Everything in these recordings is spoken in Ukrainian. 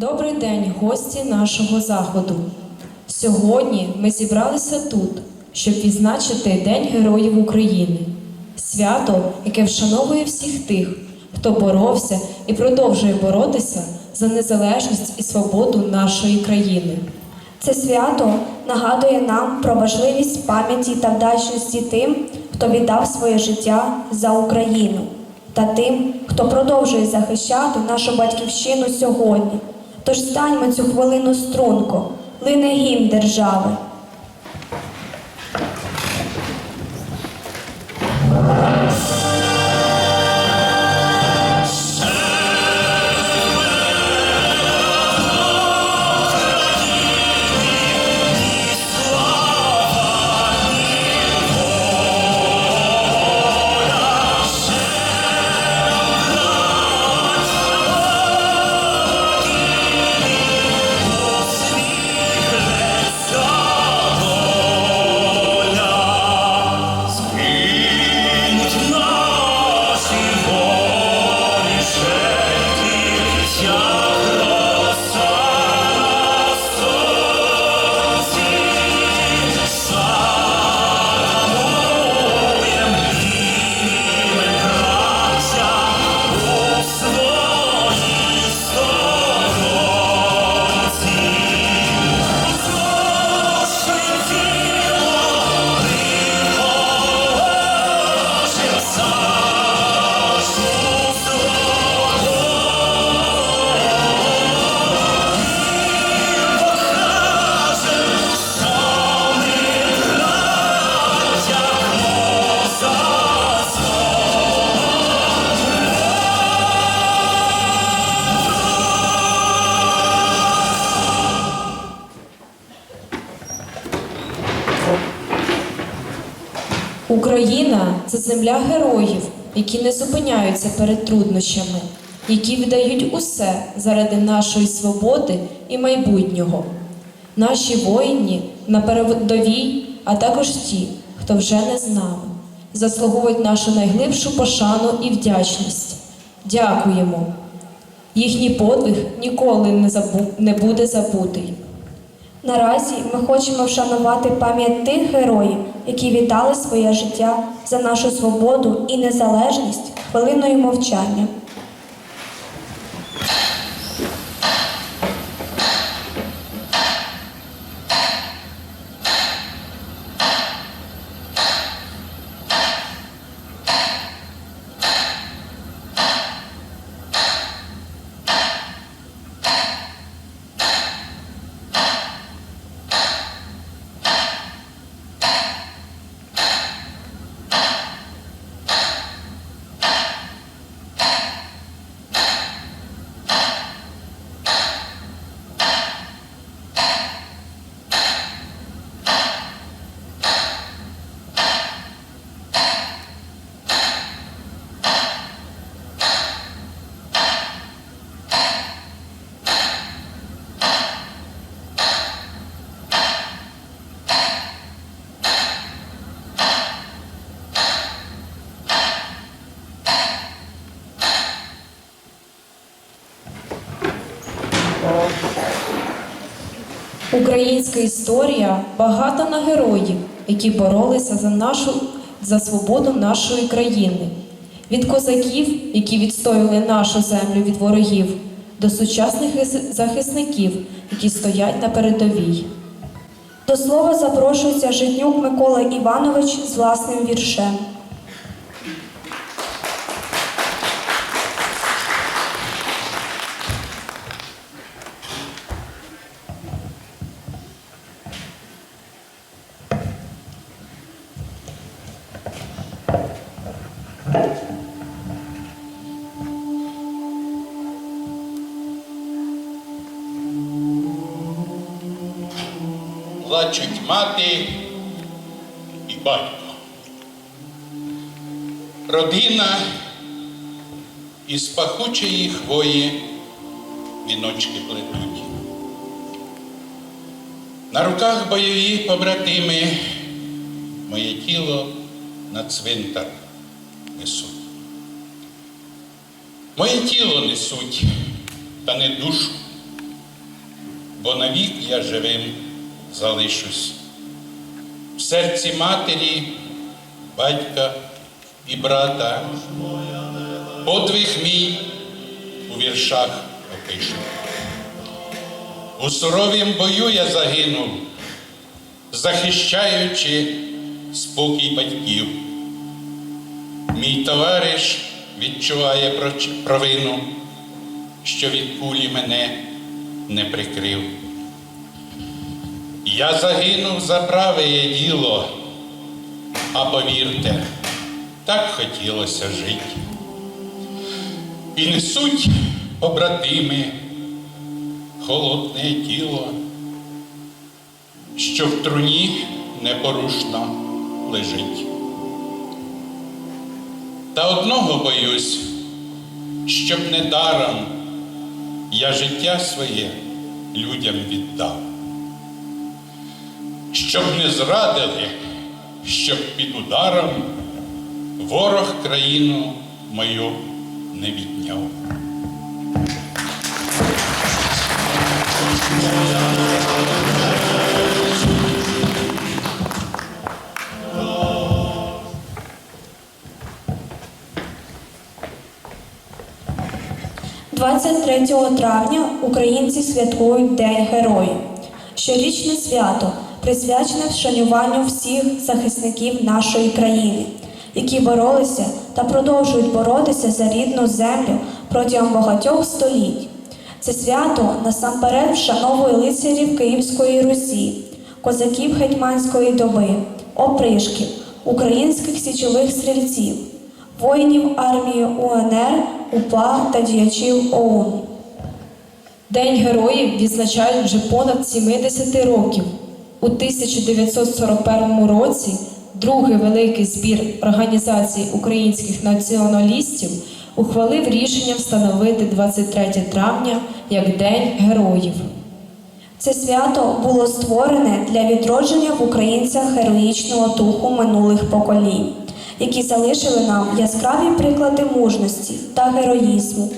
Добрий день, гості нашого заходу. Сьогодні ми зібралися тут, щоб відзначити День Героїв України, свято, яке вшановує всіх тих, хто боровся і продовжує боротися за незалежність і свободу нашої країни. Це свято нагадує нам про важливість пам'яті та вдячності тим, хто віддав своє життя за Україну, та тим, хто продовжує захищати нашу батьківщину сьогодні. Тож станьмо цю хвилину струнко, лине гімн держави. Україна це земля героїв, які не зупиняються перед труднощами, які віддають усе заради нашої свободи і майбутнього. Наші воїні на передовій, а також ті, хто вже не з нами, заслуговують нашу найглибшу пошану і вдячність. Дякуємо. Їхній подвиг ніколи не, забу... не буде забутий. Наразі ми хочемо вшанувати пам'ять тих героїв, які віддали своє життя за нашу свободу і незалежність хвилиною мовчання. Українська історія багата на героїв, які боролися за нашу за свободу нашої країни. Від козаків, які відстоювали нашу землю від ворогів, до сучасних захисників, які стоять на передовій. До слова запрошується Житнюк Микола Іванович з власним віршем. Плачуть мати і батько. Родина із пахучої хвої віночки плетуть. На руках бойові побратими моє тіло на цвинтар несуть. Моє тіло несуть, та не душу. бо навік я живим залишусь. В серці матері, батька і брата, подвиг мій у віршах опишу. У суровім бою я загинув, захищаючи спокій батьків. Мій товариш відчуває провину, що від кулі мене не прикрив. Я загинув за праве діло, а повірте, так хотілося жити. І несуть побратими холодне тіло, що в труні непорушно лежить. Та одного боюсь, щоб не даром я життя своє людям віддав, щоб не зрадили, щоб під ударом ворог країну мою не відняв. – 23 травня українці святкують День Героїв. Щорічне свято присвячене вшануванню всіх захисників нашої країни, які боролися та продовжують боротися за рідну землю протягом багатьох століть. Це свято насамперед вшановує лицарів Київської Русі, козаків гетьманської доби, опришків, українських січових стрільців, воїнів армії УНР, УПА та діячів ОУН. День героїв відзначають вже понад 70 років. У 1941 році другий великий збір Організації українських націоналістів ухвалив рішення встановити 23 травня як День героїв. Це свято було створене для відродження в українцях героїчного духу минулих поколінь, які залишили нам яскраві приклади мужності та героїзму.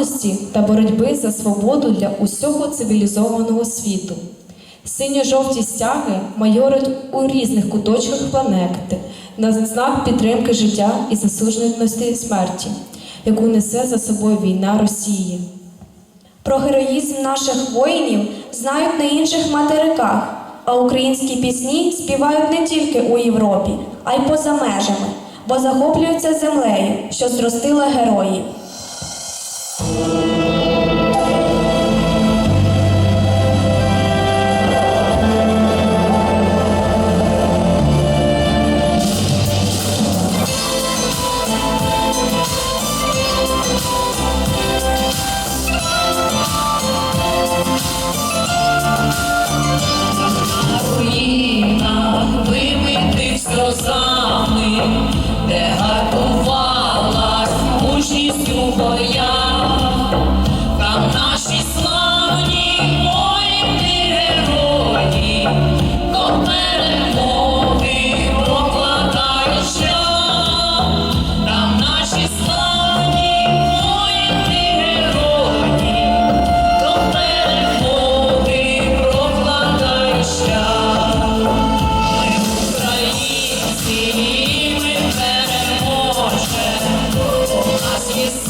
Незламності та боротьби за свободу для усього цивілізованого світу. Синьо-жовті стяги майорять у різних куточках планети на знак підтримки життя і засудженості смерті, яку несе за собою війна Росії. Про героїзм наших воїнів знають на інших материках, а українські пісні співають не тільки у Європі, а й поза межами, бо захоплюються землею, що зростила героїв.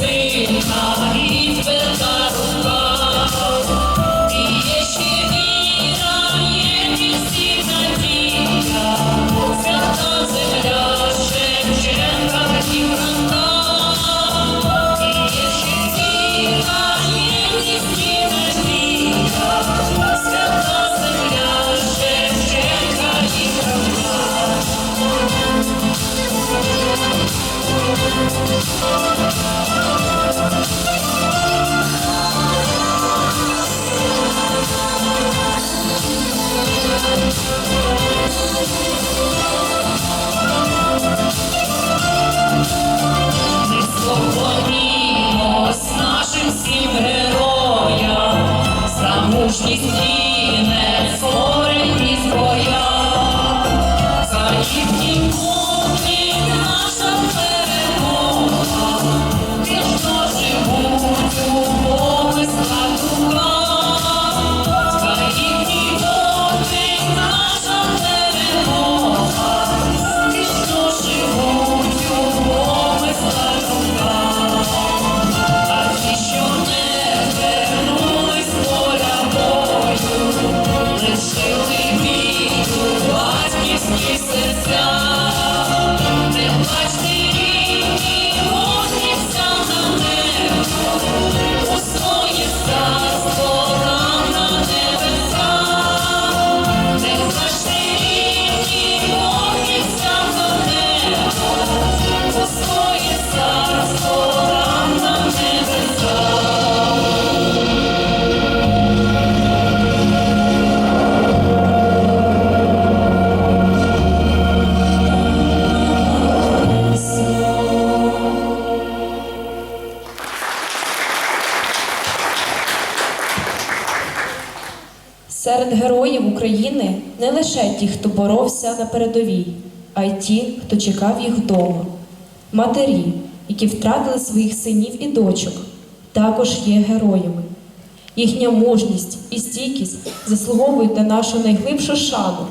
see. Лише ті, хто боровся на передовій, а й ті, хто чекав їх вдома. Матері, які втратили своїх синів і дочок, також є героями. Їхня мужність і стійкість заслуговують на нашу найглибшу шану.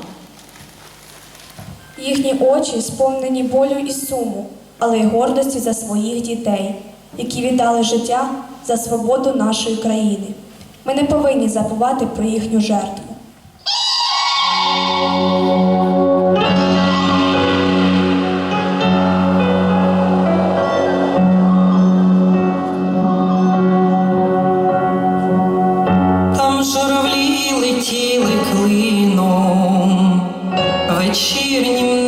Їхні очі сповнені болю і суму, але й гордості за своїх дітей, які віддали життя за свободу нашої країни. Ми не повинні забувати про їхню жертву. Вечірнім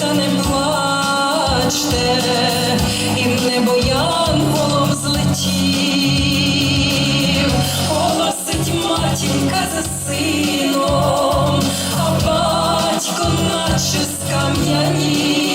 та не плачте, і в небо янголом злетів, голосить матінка за сином, а батько наче скам'янів,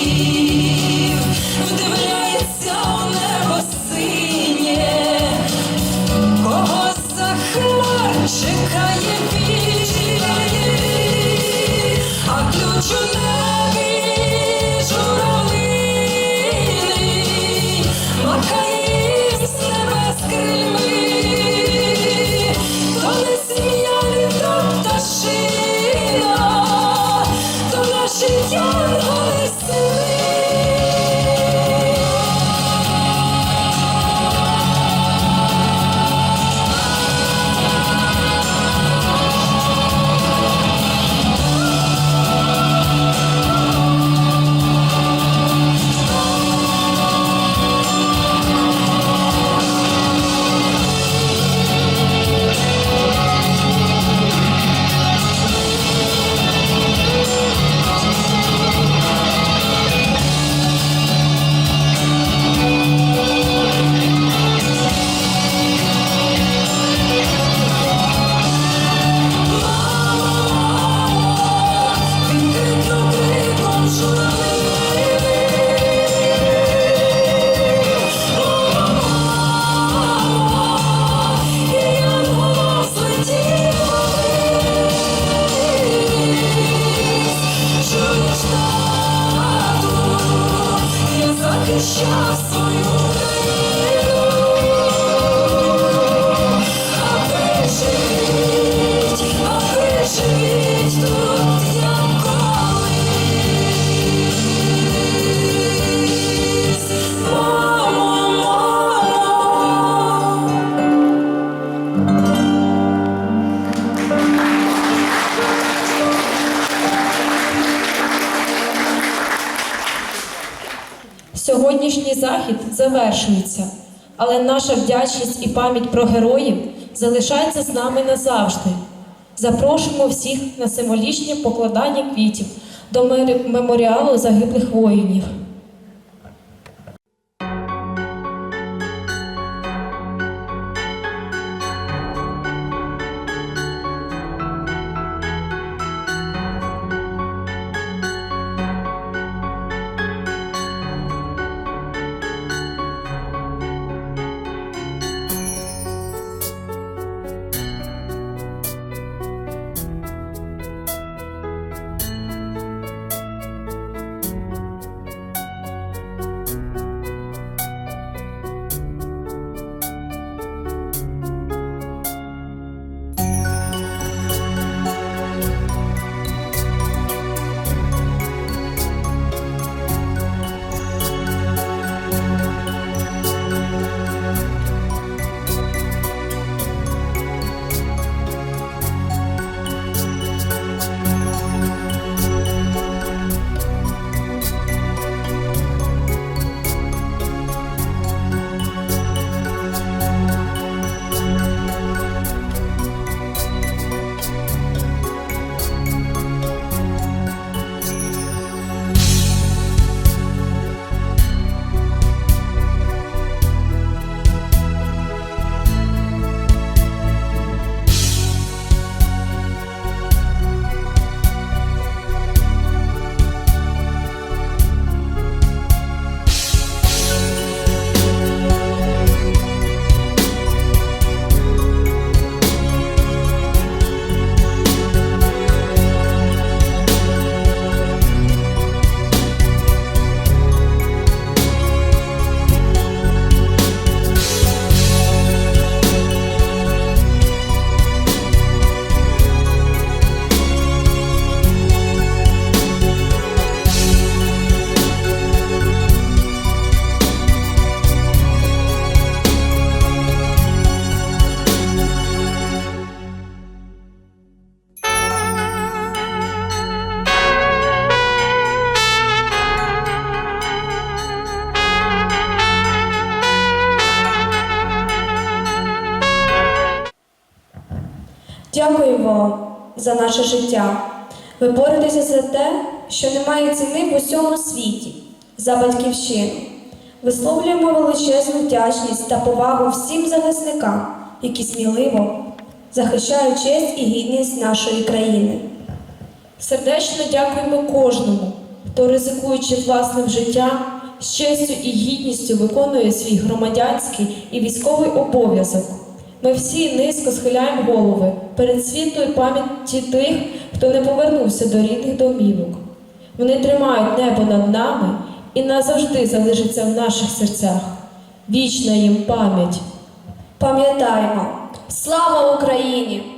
Сьогоднішній захід завершується, але наша вдячність і пам'ять про героїв залишається з нами назавжди. Запрошуємо всіх на символічне покладання квітів до меморіалу загиблих воїнів. За наше життя. Ви боретеся за те, що немає ціни в усьому світі, за батьківщину. Висловлюємо величезну вдячність та повагу всім захисникам, які сміливо захищають честь і гідність нашої країни. Сердечно дякуємо кожному, хто, ризикуючи власним життям, з честю і гідністю виконує свій громадянський і військовий обов'язок. Ми всі низько схиляємо голови перед світлою пам'яті тих, хто не повернувся до рідних домівок. Вони тримають небо над нами і назавжди залишаться в наших серцях. Вічна їм пам'ять! Пам'ятаємо, слава Україні!